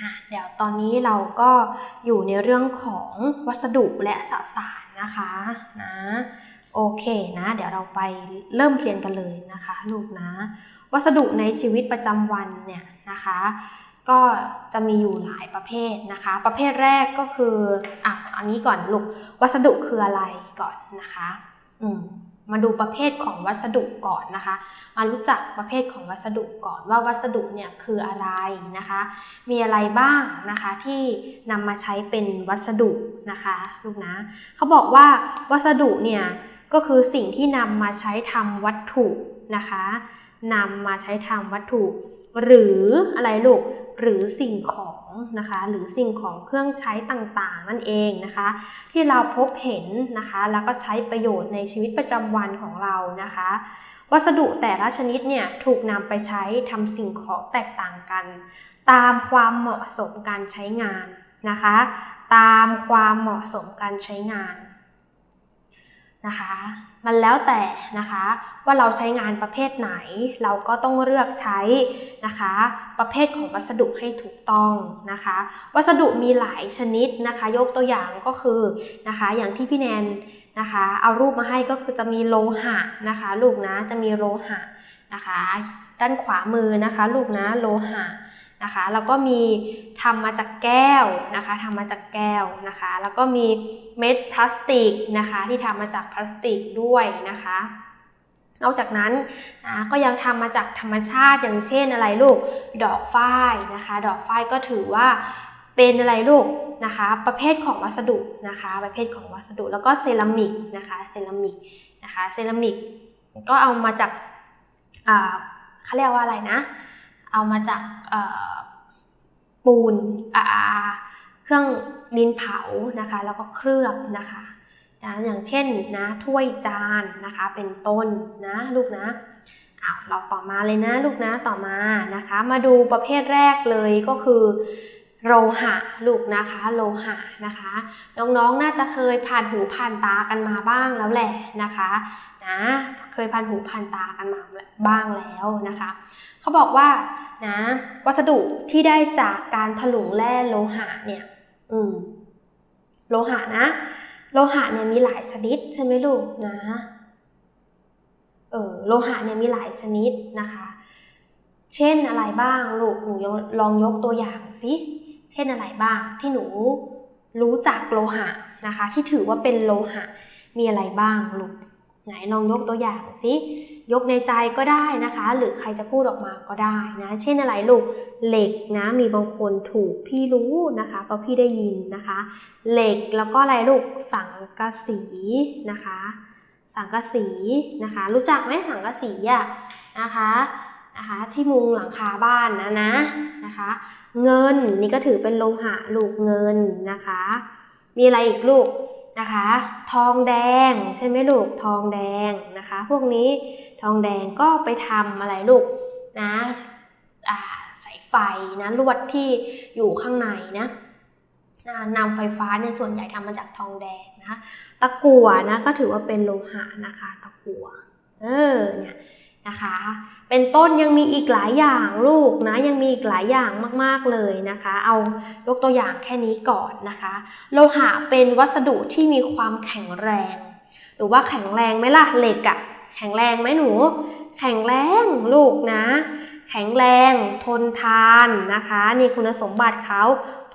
อะเดี๋ยวตอนนี้เราก็อยู่ในเรื่องของวัสดุและสสารนะคะนะโอเคนะ เดี๋ยวเราไปเริ่มเรียนกันเลยนะคะลูกนะ วัสดุในชีวิตประจำวันเนี่ยนะคะ ก็จะมีอยู่หลายประเภทนะคะ ประเภทแรกก็คืออะอันนี้ก่อนลูกวัสดุคืออะไรก่อนนะคะ อืม มาดูประเภทของวัสดุก่อนนะคะ มารู้จักประเภทของวัสดุก่อนว่าวัสดุเนี่ยคืออะไรนะคะ มีอะไรบ้างนะคะที่นำมาใช้เป็นวัสดุนะคะลูกนะเขาบอกว่าวัสดุเนี่ยก็คือสิ่งที่นำมาใช้ทำวัตถุนะคะนำมาใช้ทำวัตถุ หรืออะไรลูกหรือสิ่งของ นะคะ หรือสิ่งของเครื่องใช้ต่างๆ นั่นเองนะคะ ที่เราพบเห็นนะคะ แล้วก็ใช้ประโยชน์ในชีวิตประจำวันของเรานะคะ วัสดุแต่ละชนิดเนี่ยถูกนำไปใช้ทำสิ่งของแตกต่างกัน ตามความเหมาะสมการใช้งานนะคะ ตามความเหมาะสมการใช้งานนะคะ มันแล้วแต่นะคะ ว่าเราใช้งานประเภทไหน เราก็ต้องเลือกใช้นะคะ ประเภทของวัสดุให้ถูกต้องนะคะ วัสดุมีหลายชนิดนะคะ ยกตัวอย่างก็คือนะคะ อย่างที่พี่แนนนะคะ เอารูปมาให้ก็คือจะมีโลหะนะคะ ลูกนะจะมีโลหะนะคะ ด้านขวามือนะคะ ลูกนะโลหะ นะคะ แล้วก็มีทำมาจากแก้วนะคะทำมาจากแก้วนะคะ แล้วก็มีเม็ดพลาสติกนะคะที่ทำมาจากพลาสติกด้วยนะคะ นอกจากนั้นนะก็ยังทำมาจากธรรมชาติอย่างเช่นอะไรลูกดอกฝ้ายนะคะ ดอกฝ้ายก็ถือว่าเป็นอะไรลูกนะคะ ประเภทของวัสดุนะคะ ประเภทของวัสดุแล้วก็เซรามิกนะคะเซรามิกนะคะเซรามิกก็เอามาจากอ่าเขาเรียกว่าอะไรนะ เอามาจากปูนเครื่องดินเผานะคะ แล้วก็เคลือบนะคะนะอย่างเช่นนะถ้วยจานนะคะเป็นต้นนะลูกนะเอาเราต่อมาเลยนะลูกนะต่อมานะคะ มาดูประเภทแรกเลยก็คือ โลหะลูกนะคะโลหะนะคะ น้องๆน่าจะเคยผ่านหูผ่านตากันมาบ้างแล้วแหละนะคะนะเคยผ่านหูผ่านตากันมาบ้างแล้วนะคะเขาบอกว่านะวัสดุที่ได้จากการถลุงแร่โลหะเนี่ยอืมโลหะนะ โลหะเนี่ยมีหลายชนิดใช่ไหมลูกนะเออโลหะเนี่ยมีหลายชนิดนะคะ เช่นอะไรบ้างลูกหนูลองยกตัวอย่างสิ เช่นอะไรบ้างที่หนูรู้จักโลหะนะคะ ที่ถือว่าเป็นโลหะมีอะไรบ้างลูกไหนลองยกตัวอย่างสิยกในใจก็ได้นะคะ หรือใครจะพูดออกมาก็ได้นะ เช่นอะไรลูกเหล็กนะ มีบางคนถูกพี่รู้นะคะเพราะพี่ได้ยินนะคะ เหล็กแล้วก็อะไรลูกสังกะสีนะคะ สังกะสีนะคะ รู้จักไหมสังกะสีอะนะคะ นะคะที่มุงหลังคาบ้านนะนะนะคะ เงินนี่ก็ถือเป็นโลหะลูกเงินนะคะ มีอะไรอีกลูกนะคะ ทองแดงใช่ไหมลูกทองแดงนะคะ พวกนี้ทองแดงก็ไปทำอะไรลูกนะสายไฟนะลวดที่อยู่ข้างในนะนำไฟฟ้าในส่วนใหญ่ทำมาจากทองแดงนะ ตะกั่วนะก็ถือว่าเป็นโลหะนะคะ ตะกั่วเออเนี่ย นะคะ เป็นต้นยังมีอีกหลายอย่างลูกนะยังมีอีกหลายอย่างมากๆเลยนะคะ เอายกตัวอย่างแค่นี้ก่อนนะคะ โลหะเป็นวัสดุที่มีความแข็งแรง หรือว่าแข็งแรงไหมล่ะเหล็กอะแข็งแรงไหมหนู แข็งแรงลูกนะ แข็งแรงทนทานนะคะนี่คุณสมบัติเขา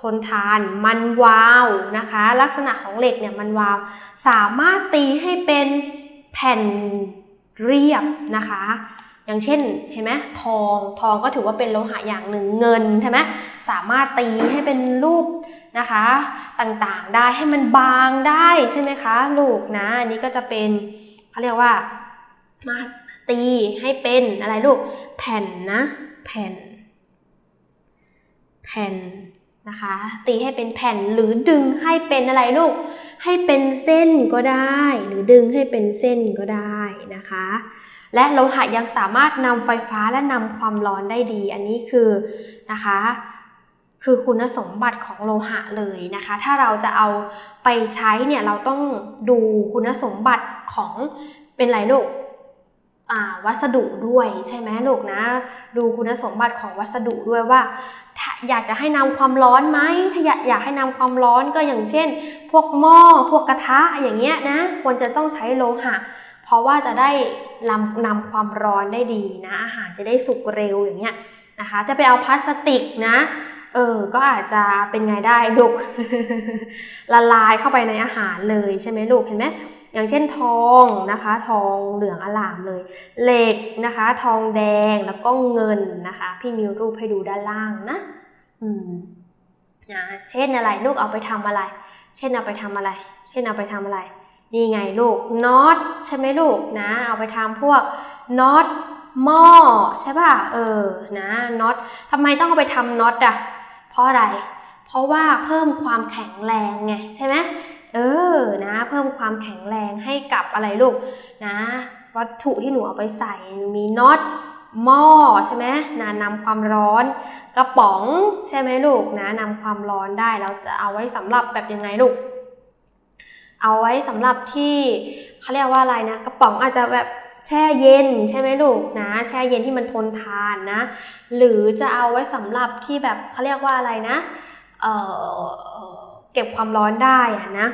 ทนทานมันวาวนะคะ ลักษณะของเหล็กเนี่ยมันวาว สามารถตีให้เป็นแผ่น เรียบนะคะ อย่างเช่นเห็นไหมทองทองก็ถือว่าเป็นโลหะอย่างหนึ่งเงินใช่ไหมสามารถตีให้เป็นรูปนะคะต่างๆได้ให้มันบางได้ใช่ไหมคะลูกนะอันนี้ก็จะเป็นเขาเรียกว่ามาตีให้เป็นอะไรลูกแผ่นนะ แผ่น แผ่นนะคะ ตีให้เป็นแผ่นหรือดึงให้เป็นอะไรลูก ให้เป็นเส้นก็ได้ หรือดึงให้เป็นเส้นก็ได้นะคะ และโลหะยังสามารถนำไฟฟ้าและนำความร้อนได้ดี อันนี้คือนะคะคือคุณสมบัติของโลหะเลยนะคะ ถ้าเราจะเอาไปใช้เนี่ยเราต้องดูคุณสมบัติของเป็นไรลูก วัสดุด้วยใช่ไหมลูกนะ ดูคุณสมบัติของวัสดุด้วยว่า อยากจะให้นำความร้อนไหมถ้าอยากอยากให้นำความร้อนก็อย่างเช่น พวกหม้อพวกกระทะอย่างเงี้ยนะควรจะต้องใช้โลหะ เพราะว่าจะได้นำนำความร้อนได้ดีนะ อาหารจะได้สุกเร็วอย่างเงี้ยนะคะ จะไปเอาพลาสติกนะเออ ก็อาจจะเป็นไงได้ลูกละลายเข้าไปในอาหารเลยใช่ไหมลูกเห็นไหม อย่างเช่นทองนะคะ ทองเหลืองอลามเลย เหล็กนะคะ ทองแดงแล้วก็เงินนะคะ พี่มีรูปให้ดูด้านล่างนะอืมนะเช่นอะไรลูกเอาไปทำอะไร เช่นเอาไปทำอะไร เช่นเอาไปทำอะไร นี่ไงลูกน็อตใช่ไหมลูกนะ เอาไปทำพวกน็อตหม้อใช่ป่ะเออนะน็อตทำไมต้องเอาไปทำน็อตอะเพราะอะไร เพราะว่าเพิ่มความแข็งแรงไงใช่ไหม เออนะ เพิ่มความแข็งแรงให้กับอะไรลูกนะ วัตถุที่หนูเอาไปใส่มีน็อตหม้อใช่ไหมนะนำความร้อนกระป๋องใช่ไหมลูกนะนำความร้อนได้เราจะเอาไว้สำหรับแบบยังไงลูก เอาไว้สำหรับที่เขาเรียกว่าอะไรนะ กระป๋องอาจจะแบบแช่เย็นใช่ไหมลูกนะ แช่เย็นที่มันทนทานนะ หรือจะเอาไว้สำหรับที่แบบเขาเรียกว่าอะไรนะ เอ่อ เก็บความร้อนได้อะนะ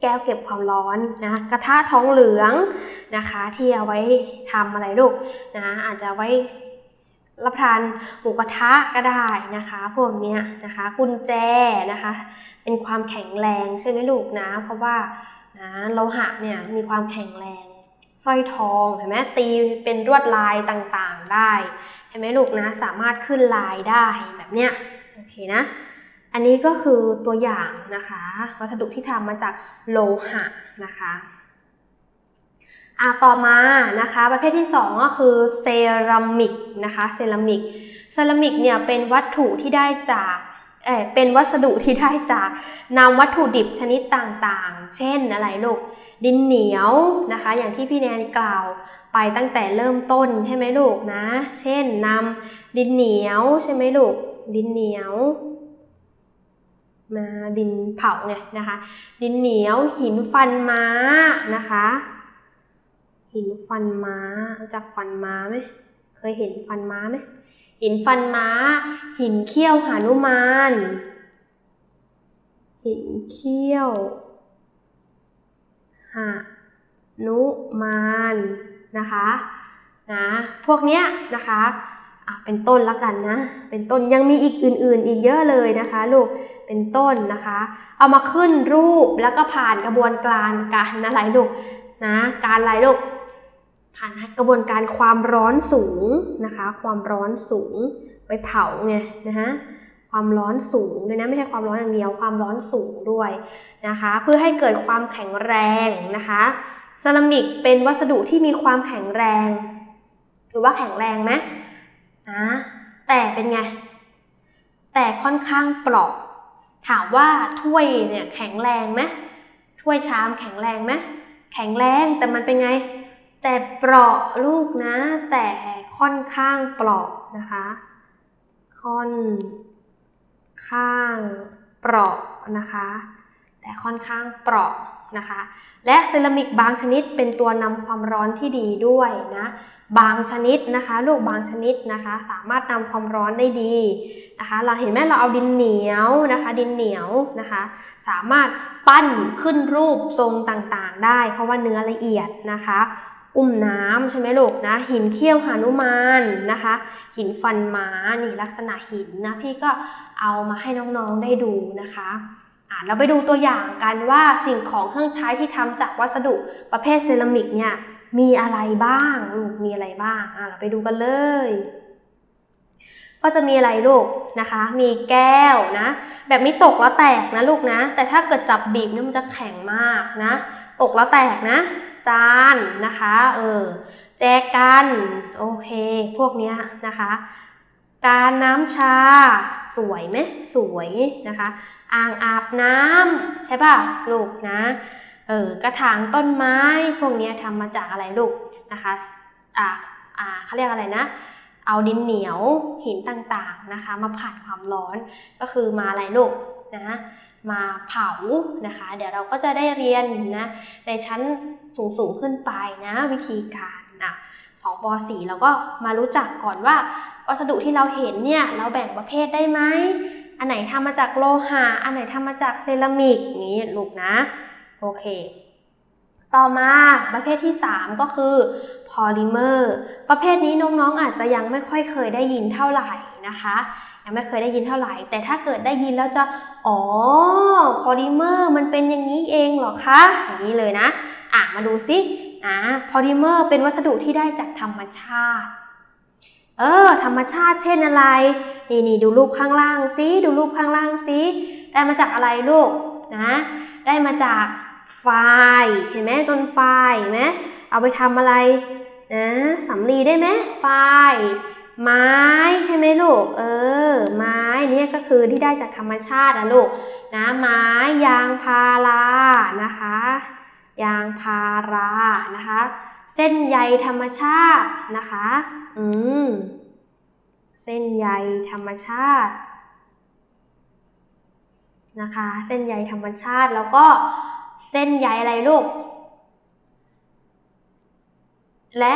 แก้วเก็บความร้อนนะกระทะทองเหลืองนะคะ ที่เอาไว้ทำอะไรลูกนะอาจจะไว้รับทานหมูกระทะก็ได้นะคะ พวกเนี้ยนะคะกุญแจนะคะ เป็นความแข็งแรงใช่ไหมลูกนะ เพราะว่านะโลหะเนี่ยมีความแข็งแรงสร้อยทองเห็นไหมตีเป็นลวดลายต่างๆได้เห็นไหมลูกนะสามารถขึ้นลายได้แบบเนี้ยโอเคนะ อันนี้ก็คือตัวอย่างนะคะ วัสดุที่ทำมาจากโลหะนะคะอะต่อมานะคะ ประเภทที่ 2 ก็คือเซรามิกนะคะเซรามิกเซรามิกเนี่ยเป็นวัตถุที่ได้จากเออเป็นวัสดุที่ได้จากนำวัตถุดิบชนิดต่างๆ เช่นอะไรลูกดินเหนียวนะคะ อย่างที่พี่แนนกล่าวไปตั้งแต่เริ่มต้นใช่ไหมลูกนะ เช่นนำดินเหนียวใช่ไหมลูกดินเหนียว มาดินเผาไงนะคะ ดินเหนียวหินฟันม้านะคะ หินฟันม้าจักฟันม้าไหมเคยเห็นฟันม้าไหมหินฟันม้า หินเขี้ยวหานุมาน หินเขี้ยวหานุมานนะคะนะพวกเนี้ยนะคะ เป็นต้นละกันนะ เป็นต้นยังมีอีกอื่น ๆ อีกเยอะเลยนะคะลูก เป็นต้นนะคะ เอามาขึ้นรูปแล้วก็ผ่านกระบวนการการอะไรลูกนะ การอะไรลูก ผ่านกระบวนการความร้อนสูงนะคะ ความร้อนสูงไปเผาไงนะฮะความร้อนสูงเลยนะไม่ใช่ความร้อนอย่างเดียวความร้อนสูงด้วยนะคะ เพื่อให้เกิดความแข็งแรงนะคะเซรามิกเป็นวัสดุที่มีความแข็งแรง หรือว่าแข็งแรงไหม นะแต่เป็นไง แต่ค่อนข้างเปราะ ถามว่าถ้วยเนี่ยแข็งแรงไหมถ้วยชามแข็งแรงไหมแข็งแรงแต่มันเป็นไง แต่เปราะลูกนะ แต่ค่อนข้างเปราะนะคะ ค่อนข้างเปราะนะคะ แต่ค่อนข้างเปราะ นะคะ และเซรามิกบางชนิดเป็นตัวนำความร้อนที่ดีด้วยนะบางชนิดนะคะลูกบางชนิดนะคะ สามารถนำความร้อนได้ดีนะคะ เราเห็นไหมเราเอาดินเหนียวนะคะ ดินเหนียวนะคะ สามารถปั้นขึ้นรูปทรงต่างๆ ได้ เพราะว่าเนื้อละเอียดนะคะ อุ้มน้ำใช่ไหมลูกนะ หินเขี้ยวหานุมานนะคะ หินฟันม้านี่ลักษณะหินนะพี่ก็เอามาให้น้องๆได้ดูนะคะอะ เราไปดูตัวอย่างกันว่าสิ่งของเครื่องใช้ที่ทำจากวัสดุประเภทเซรามิกเนี่ยมีอะไรบ้างลูกมีอะไรบ้างอะเราไปดูกันเลย ก็จะมีอะไรลูกนะคะ มีแก้วนะ แบบนี้ตกแล้วแตกนะลูกนะ แต่ถ้าเกิดจับบีบเนี่ยมันจะแข็งมากนะ ตกแล้วแตกนะ จานนะคะเออแจกันโอเค พวกเนี้ยนะคะ การน้ำชาสวยไหมสวยนะคะ อ่างอาบน้ำใช่ป่ะลูกนะเออกระถางต้นไม้พวกนี้ยทำมาจากอะไรลูกนะคะอ่าอ่าเขาเรียกอะไรนะเอาดินเหนียวหินต่างๆนะคะมาผ่านความร้อนก็คือมาอะไรลูกนะมาเผานะคะ เดี๋ยวเราก็จะได้เรียนนะในชั้นสูงๆขึ้นไปนะวิธีการนะของป .4 เราก็มารู้จักก่อนว่าวัสดุที่เราเห็นเนี่ยเราแบ่งประเภทได้ไหม อันไหนทำมาจากโลหะ อันไหนทำมาจากเซรามิกนี้ลูกนะ โอเค ต่อมาประเภทที่ 3 ก็คือพอลิเมอร์ ประเภทนี้น้องๆอาจจะยังไม่ค่อยเคยได้ยินเท่าไหร่นะคะ ยังไม่เคยได้ยินเท่าไหร่ แต่ถ้าเกิดได้ยินแล้วจะ อ๋อ พอลิเมอร์มันเป็นอย่างนี้เองเหรอคะ อย่างนี้เลยนะ อะ มาดูซินะพอลิเมอร์เป็นวัสดุที่ได้จากธรรมชาติ เออ ธรรมชาติเช่นอะไร นี่นี่ดูรูปข้างล่างซิดูรูปข้างล่างซิได้มาจากอะไรลูกนะ ได้มาจากไฟเห็นไหมต้นไฟเห็นไหมเอาไปทำอะไรนะสำลีได้ไหมไฟไม้ใช่ไหมลูก เออ ไม้เนี่ยก็คือที่ได้จากธรรมชาติอะลูกนะไม้ยางพารานะคะ ยางพารานะคะ เส้นใยธรรมชาตินะคะ อืม เส้นใยธรรมชาตินะคะ เส้นใยธรรมชาติแล้วก็เส้นใยอะไรลูก และ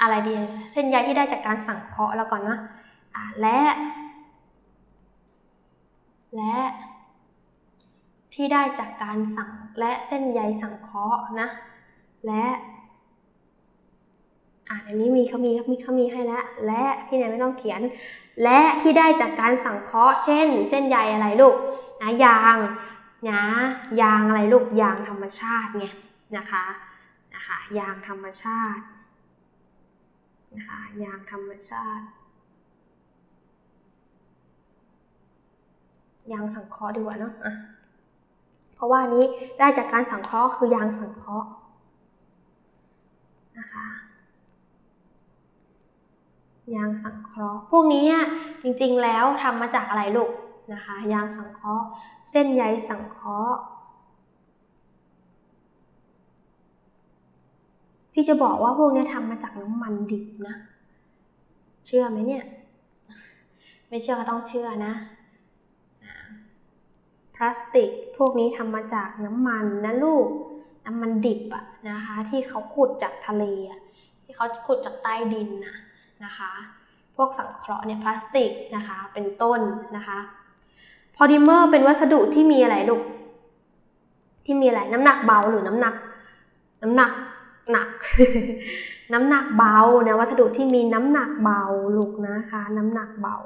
อะไรดี เส้นใยที่ได้จากการสังเคราะห์แล้วก่อนนะอะและ และ ที่ได้จากการสังและเส้นใยสังเคราะห์นะ และ อะอันนี้มีเขามีมีเขามีให้แล้ว และพี่แนนไม่ต้องเขียน และที่ได้จากการสังเคราะห์ เช่น เส้นใยอะไรลูกนะยางนะยางอะไรลูกยางธรรมชาติไงนะคะนะคะยางธรรมชาตินะคะยางธรรมชาติยางสังเคราะห์ดีกว่าเนาะอะเพราะว่านี้ได้จากการสังเคราะห์คือยางสังเคราะห์นะคะ ยางสังเคราะห์ พวกนี้จริงๆแล้วทำมาจากอะไรลูกนะคะ ยางสังเคราะห์ เส้นใยสังเคราะห์พี่จะบอกว่าพวกนี้ทำมาจากน้ำมันดิบนะ เชื่อไหมเนี่ย ไม่เชื่อก็ต้องเชื่อนะ พลาสติกพวกนี้ทำมาจากน้ำมันนะลูก น้ำมันดิบอะนะคะ ที่เขาขุดจากทะเลอะที่เขาขุดจากใต้ดินนะ นะคะ พวกสังเคราะห์เนี่ยพลาสติกนะคะ เป็นต้นนะคะพอลิเมอร์เป็นวัสดุที่มีอะไรลูกที่มีอะไรน้ำหนักเบาหรือน้ำหนัก น้ำหนักหนัก น้ำหนักเบานะวัสดุที่มีน้ำหนักเบาลูกนะคะ น้ำหนักเบา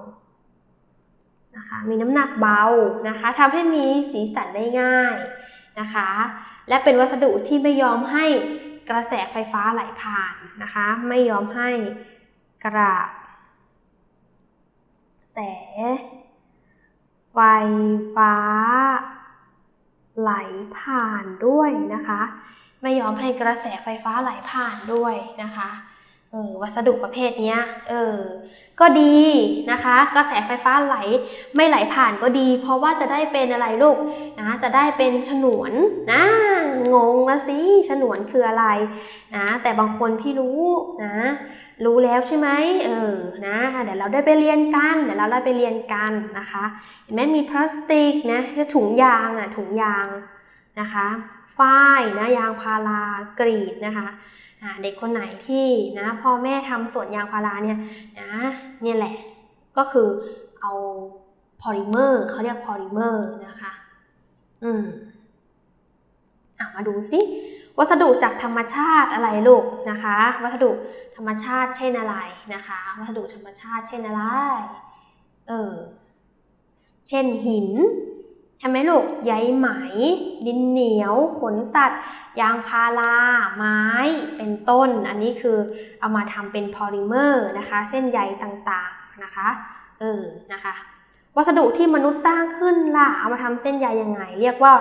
นะคะมีน้ำหนักเบานะคะทำให้มีสีสันได้ง่ายนะคะ และเป็นวัสดุที่ไม่ยอมให้กระแสไฟฟ้าไหลผ่านนะคะ ไม่ยอมให้ กระแส ไฟฟ้า ไหลผ่านด้วยนะคะ ไม่ยอมให้กระแสไฟฟ้าไหลผ่านด้วยนะคะ เออวัสดุประเภทนี้เออก็ดีนะคะ กระแสไฟฟ้าไหลไม่ไหลผ่านก็ดี เพราะว่าจะได้เป็นอะไรลูกนะจะได้เป็นฉนวนนะงงละสิฉนวนคืออะไรนะแต่บางคนพี่รู้นะรู้แล้วใช่ไหมเออนะเดี๋ยวเราได้ไปเรียนกันเดี๋ยวเราได้ไปเรียนกันนะคะเห็นไหมมีพลาสติกนะถุงยางอะถุงยางนะคะฝ้ายนะยางพารากรีดนะคะ เด็กคนไหนที่นะพ่อแม่ทำสวนยางพาราเนี่ยนะเนี่ยแหละก็คือเอาพอลิเมอร์เขาเรียกพอลิเมอร์นะคะ อืมอะมาดูสิวัสดุจากธรรมชาติอะไรลูกนะคะ วัสดุธรรมชาติเช่นอะไรนะคะ วัสดุธรรมชาติเช่นอะไร เออ เช่นหินใช่ไหมลูกใยไหม ดินเหนียว ขนสัตว์ ยางพารา ไม้ ต้น อันนี้คือเอามาทำเป็นพอลิเมอร์นะคะ เส้นใยต่างๆนะคะ เออ นะคะ วัสดุที่มนุษย์สร้างขึ้นล่ะ เอามาทำเส้นใยยังไง เรียกว่า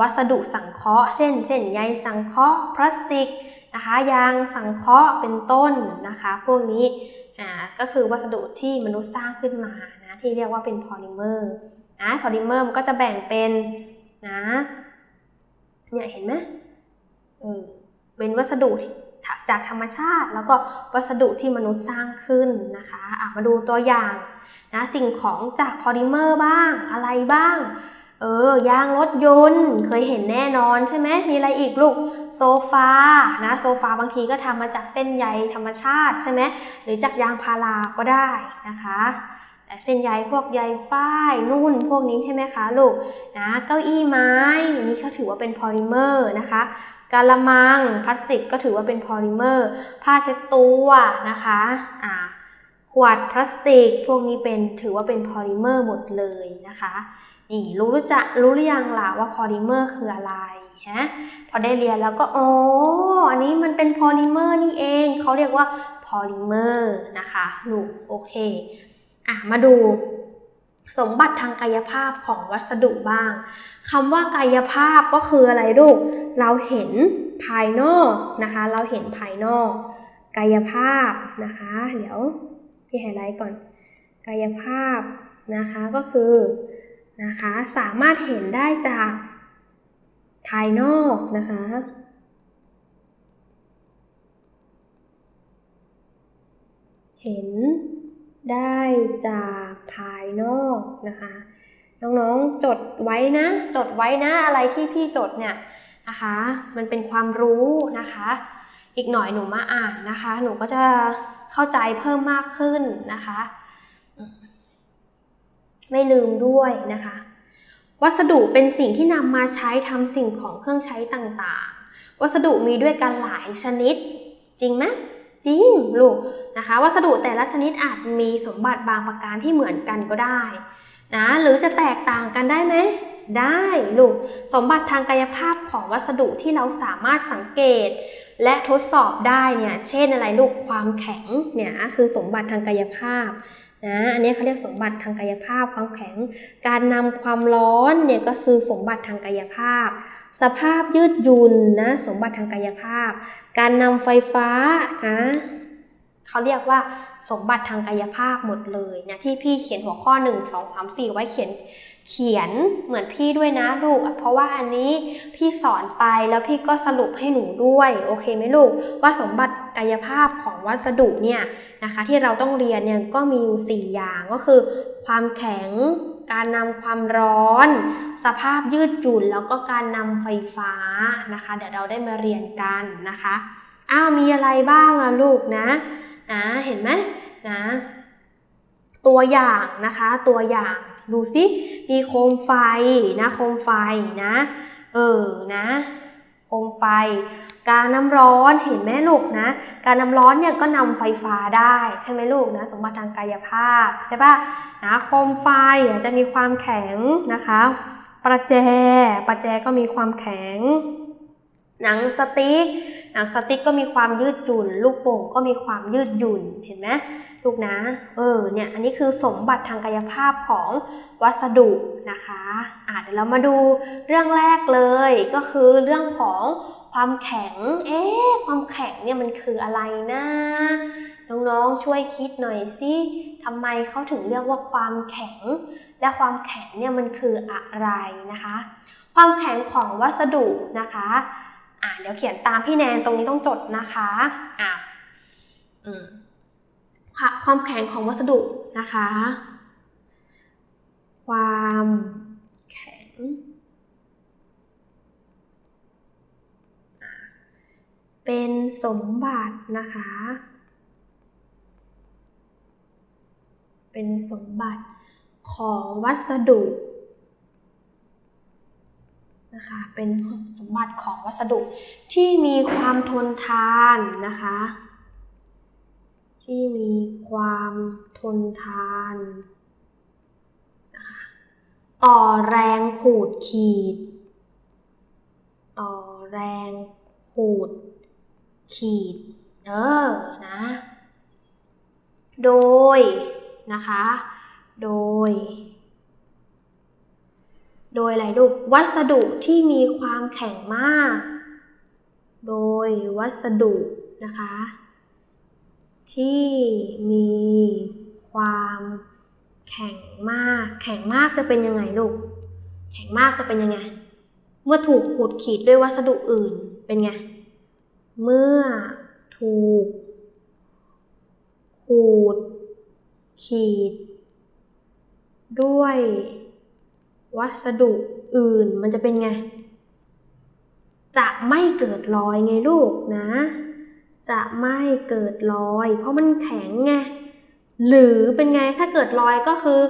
วัสดุสังเคราะห์ เช่น เส้นใยสังเคราะห์ พลาสติกนะคะ ยางสังเคราะห์ เป็นต้นนะคะ พวกนี้ อ่า ก็คือวัสดุที่มนุษย์สร้างขึ้นมา นะ ที่เรียกว่าเป็นพอลิเมอร์ นะ พอลิเมอร์มันก็จะแบ่งเป็นนะ เนี่ยเห็นไหมเออเป็นวัสดุ จากธรรมชาติ แล้วก็วัสดุที่มนุษย์สร้างขึ้นนะคะะมาดูตัวอย่างนะสิ่งของจากพอลิเมอร์บ้างอะไรบ้าง เออยางรถยนต์เคยเห็นแน่นอนใช่ไหมมีอะไรอีกลูกโซฟานะโซฟาบางทีก็ทำมาจากเส้นใยธรรมชาติใช่ไหมหรือจากยางพาราก็ได้นะคะแต่เส้นใยพวกใยฝ้ายนุ่นพวกนี้ใช่ไหมคะลูกนะเก้าอี้ไม้อันนี้เขาถือว่าเป็นพอลิเมอร์นะคะ กาละมังพลาสติกก็ถือว่าเป็นพอลิเมอร์ ผ้าเช็ดตัวนะคะอ่าขวดพลาสติก พวกนี้เป็นถือว่าเป็นพอลิเมอร์หมดเลยนะคะนี่รู้รู้จะรู้หรือยังล่ะว่าพอลิเมอร์คืออะไรฮะพอได้เรียนแล้วก็อ๋ออันนี้มันเป็นพอลิเมอร์นี่เองเขาเรียกว่าพอลิเมอร์นะคะลูกโอเคอะมาดู สมบัติทางกายภาพของวัสดุบ้างคำว่ากายภาพก็คืออะไรลูก เราเห็นภายนอกนะคะ เราเห็นภายนอก กายภาพนะคะ เดี๋ยวพี่ไฮไลท์ก่อน กายภาพนะคะก็คือนะคะสามารถเห็นได้จากภายนอกนะคะ เห็น ได้จากภายนอกนะคะ น้องๆจดไว้นะ จดไว้นะอะไรที่พี่จดเนี่ยนะคะ มันเป็นความรู้นะคะ อีกหน่อยหนูมาอ่านนะคะ หนูก็จะเข้าใจเพิ่มมากขึ้นนะคะ ไม่ลืมด้วยนะคะ วัสดุเป็นสิ่งที่นำมาใช้ทำสิ่งของเครื่องใช้ต่างๆ วัสดุมีด้วยกันหลายชนิด จริงไหม จริงลูกนะคะ วัสดุแต่ละชนิดอาจมีสมบัติบางประการที่เหมือนกันก็ได้นะหรือจะแตกต่างกันได้ไหมได้ลูกสมบัติทางกายภาพของวัสดุที่เราสามารถสังเกต และทดสอบได้เนี่ยเช่นอะไรลูกความแข็งเนี่ยคือสมบัติทางกายภาพนะอันนี้เขาเรียกสมบัติทางกายภาพความแข็ง การนำความร้อนเนี่ยก็คือสมบัติทางกายภาพ สภาพยืดหยุ่นนะสมบัติทางกายภาพ การนำไฟฟ้านะเขาเรียกว่าสมบัติทางกายภาพหมดเลยเนะที่พี่เขียนหัวข้อ 1 2 3 4 ไว้เขียน เขียนเหมือนพี่ด้วยนะลูก เพราะว่าอันนี้พี่สอนไปแล้วพี่ก็สรุปให้หนูด้วย โอเคไหมลูก ว่าสมบัติกายภาพของวัสดุเนี่ยนะคะ ที่เราต้องเรียนเนี่ยก็มีอยู่ 4 อย่างก็คือ ความแข็ง การนำความร้อน สภาพยืดหยุ่นแล้วก็การนำไฟฟ้านะคะ เดี๋ยวเราได้มาเรียนกันนะคะอ้าวมีอะไรบ้างอะลูกนะนะเห็นไหมนะ ตัวอย่างนะคะตัวอย่าง ดูสิมีโคมไฟนะโคมไฟนะ เออนะโคมไฟ การน้ำร้อนเห็นไหมลูกนะ การน้ำร้อนเนี่ยก็นำไฟฟ้าได้ใช่ไหมลูกนะสมบัติทางกายภาพใช่ปะนะโคมไฟจะมีความแข็งนะคะประแจประแจก็มีความแข็ง หนังสติ๊กหนังสติ๊กก็มีความยืดหยุ่น ลูกโป่งก็มีความยืดหยุ่นเห็นไหม ลูกนะ เออ เนี่ย อันนี้คือสมบัติทางกายภาพของวัสดุนะคะอะเดี๋ยวเรามาดูเรื่องแรกเลย ก็คือเรื่องของความแข็ง เอ๊ะ ความแข็งเนี่ยมันคืออะไรนะ น้องๆ ช่วยคิดหน่อยสิทำไมเขาถึงเรียกว่าความแข็ง และความแข็งเนี่ยมันคืออะไรนะคะ ความแข็งของวัสดุนะคะอ่าเดี๋ยวเขียนตามพี่แนนตรงนี้ต้องจดนะคะอ่าอืม ความแข็งของวัสดุนะคะ ความแข็ง เป็นสมบัตินะคะ เป็นสมบัติของวัสดุนะคะ เป็นสมบัติของวัสดุที่มีความทนทานนะคะ ที่มีความทนทานนะคะต่อแรงขูดขีด ต่อแรงขูดขีด เออ นะ โดย นะคะ โดย โดยอะไรลูก วัสดุที่มีความแข็งมาก โดยวัสดุนะคะ ที่มีความแข็งมาก แข็งมากจะเป็นยังไงลูก แข็งมากจะเป็นยังไง เมื่อถูกขูดขีดด้วยวัสดุอื่นเป็นไง เมื่อถูก ขูด ขีด ด้วย วัสดุอื่นมันจะเป็นไง จะไม่เกิดรอยไงลูกนะ จะไม่เกิดรอย เพราะมันแข็งไง หรือเป็นไงถ้าเกิดรอยก็คือ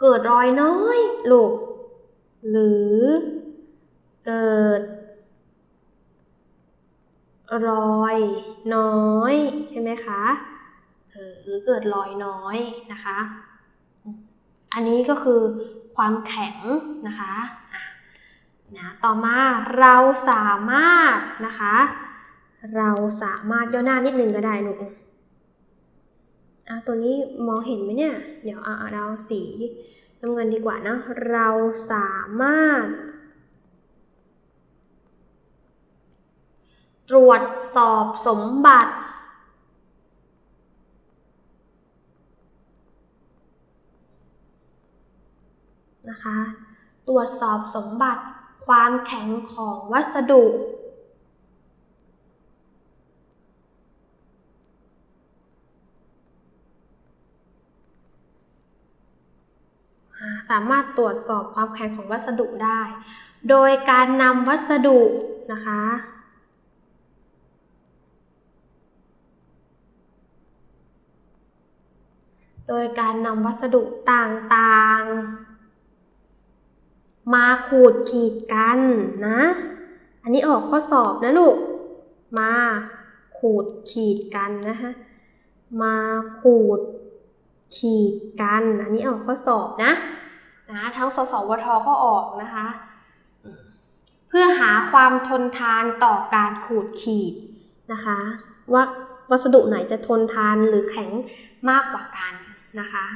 เกิดรอยน้อยลูก หรือเกิด รอยน้อยใช่ไหมคะเออหรือเกิดรอยน้อยนะคะ อันนี้ก็คือความแข็งนะคะอะนะต่อมาเราสามารถนะคะ เราสามารถย่อหน้านิดนึงก็ได้ลูกอะตัวนี้มองเห็นไหมเนี่ย เดี๋ยวเอาเอาเอาสีน้ำเงินดีกว่านะ เราสามารถ ตรวจสอบสมบัติ นะคะ ตรวจสอบสมบัติความแข็งของวัสดุ สามารถตรวจสอบความแข็งของวัสดุได้ โดยการนำวัสดุนะคะ โดยการนำวัสดุต่างๆ มาขูดขีดกันนะ อันนี้ออกข้อสอบนะลูก มาขูดขีดกันนะคะ มาขูดขีดกัน อันนี้ออกข้อสอบนะ นะทั้งสสวทก็ออกนะคะ เพื่อหาความทนทานต่อการขูดขีดนะคะ ว่าวัสดุไหนจะทนทานหรือแข็งมากกว่ากันนะคะ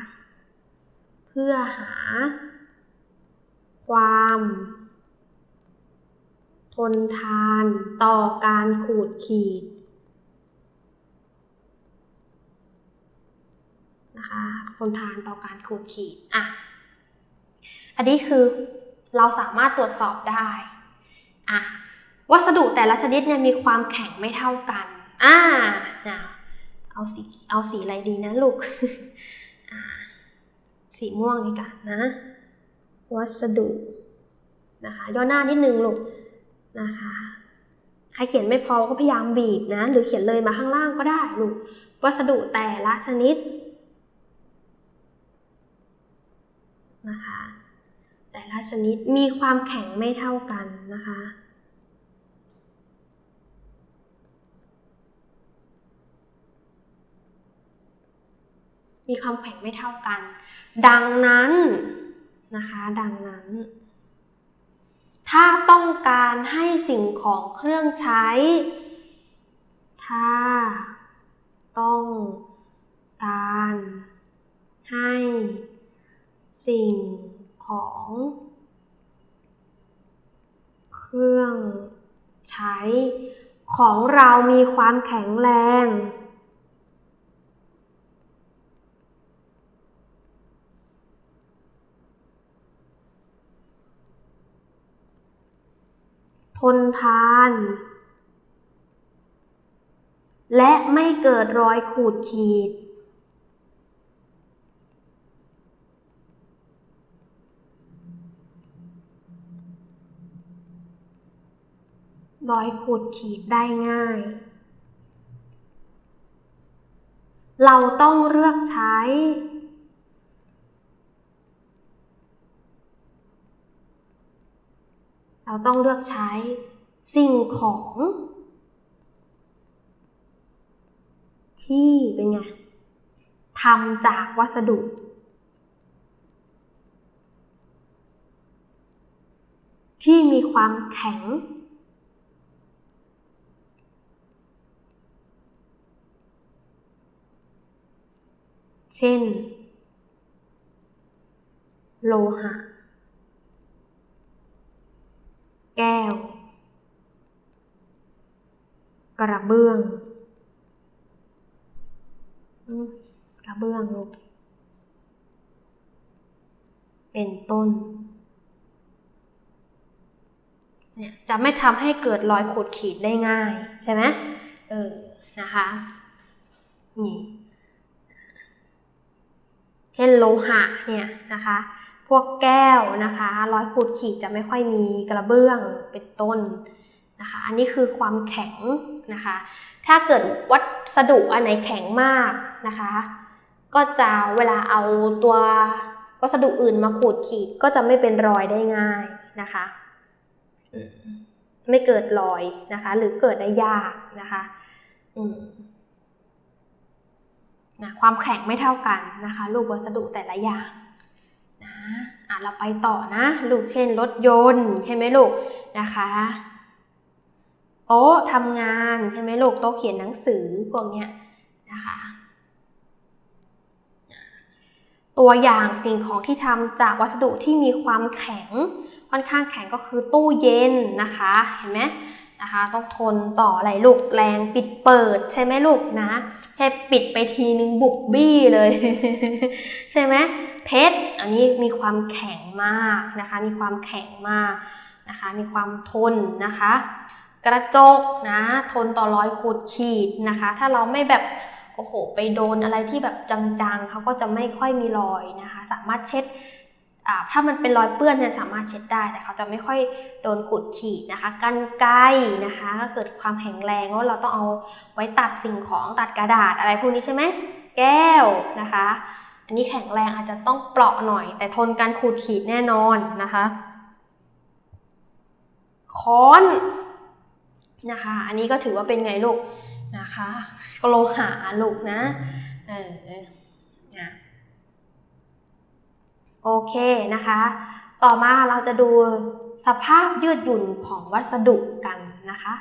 เพื่อหาความทนทานต่อการขูดขีดนะคะทนทานต่อการขูดขีดอะ อันนี้คือเราสามารถตรวจสอบได้อะวัสดุแต่ละชนิดเนี่ยมีความแข็งไม่เท่ากันอ่านะเอาสีเอาสีอะไรดีนะลูกอ่าสีม่วงดีกว่านะ วัสดุนะคะย่อหน้านิดนึงลูกนะคะใครเขียนไม่พอก็พยายามบีบนะ หรือเขียนเลยมาข้างล่างก็ได้ลูกวัสดุแต่ละชนิดนะคะ แต่ละชนิดมีความแข็งไม่เท่ากันนะคะ มีความแข็งไม่เท่ากัน ดังนั้นนะคะ ดังนั้น ถ้าต้องการให้สิ่งของเครื่องใช้ ถ้าต้องการให้สิ่ง ของ เครื่องใช้ของเรามีความแข็งแรง ทนทาน และไม่เกิดรอยขูดขีด รอยขูดขีดได้ง่าย เราต้องเลือกใช้ เราต้องเลือกใช้สิ่งของ ที่เป็นไงทำจากวัสดุที่มีความแข็ง เช่น โลหะ แก้ว กระเบื้องอกระเบื้องลูกเป็นต้นเนี่ยจะไม่ทำให้เกิดรอยขูดขีดได้ง่าย ใช่ไหมเออ นะคะ นี่ เช่นโลหะเนี่ยนะคะ พวกแก้วนะคะรอยขูดขีดจะไม่ค่อยมีกระเบื้องเป็นต้นนะคะ อันนี้คือความแข็งนะคะ ถ้าเกิดวัสดุอันไหนแข็งมากนะคะ ก็จะเวลาเอาตัววัสดุอื่นมาขูดขีดก็จะไม่เป็นรอยได้ง่ายนะคะอืมไม่เกิดรอยนะคะ หรือเกิดได้ยากนะคะ อืม นะความแข็งไม่เท่ากันนะคะ ลูกวัสดุแต่ละอย่างนะอะเราไปต่อนะ ลูกเช่นรถยนต์ใช่ไหมลูกนะคะโต๊ะทำงานใช่ไหมลูกโต๊ะเขียนหนังสือพวกเนี้ยนะคะตัวอย่างสิ่งของที่ทำจากวัสดุที่มีความแข็งค่อนข้างแข็งก็คือตู้เย็นนะคะ เห็นไหม นะคะต้องทนต่ออะไรลูกแรงปิดเปิดใช่ไหมลูกนะแค่ปิดไปทีนึงบุบบี้เลย ใช่ไหมเพชรอันนี้มีความแข็งมากนะคะ มีความแข็งมากนะคะ มีความทนนะคะ กระจกนะทนต่อรอยขูดขีดนะคะ ถ้าเราไม่แบบโอ้โหไปโดนอะไรที่แบบจังๆเขาก็จะไม่ค่อยมีรอยนะคะ สามารถเช็ด ถ้ามันเป็นรอยเปื้อนเนี่ยสามารถเช็ดได้ แต่เขาจะไม่ค่อยโดนขูดขีดนะคะกันไกนะคะก็เกิดความแข็งแรงว่าเราต้องเอาไว้ตัดสิ่งของตัดกระดาษอะไรพวกนี้ใช่ไหมแก้วนะคะ อันนี้แข็งแรงอาจจะต้องเปราะหน่อย แต่ทนการขูดขีดแน่นอนนะคะค้อนนะคะ อันนี้ก็ถือว่าเป็นไงลูกนะคะโลหะลูกนะเออนะ โอเคนะคะ ต่อมาเราจะดูสภาพยืดหยุ่นของวัสดุกันนะคะ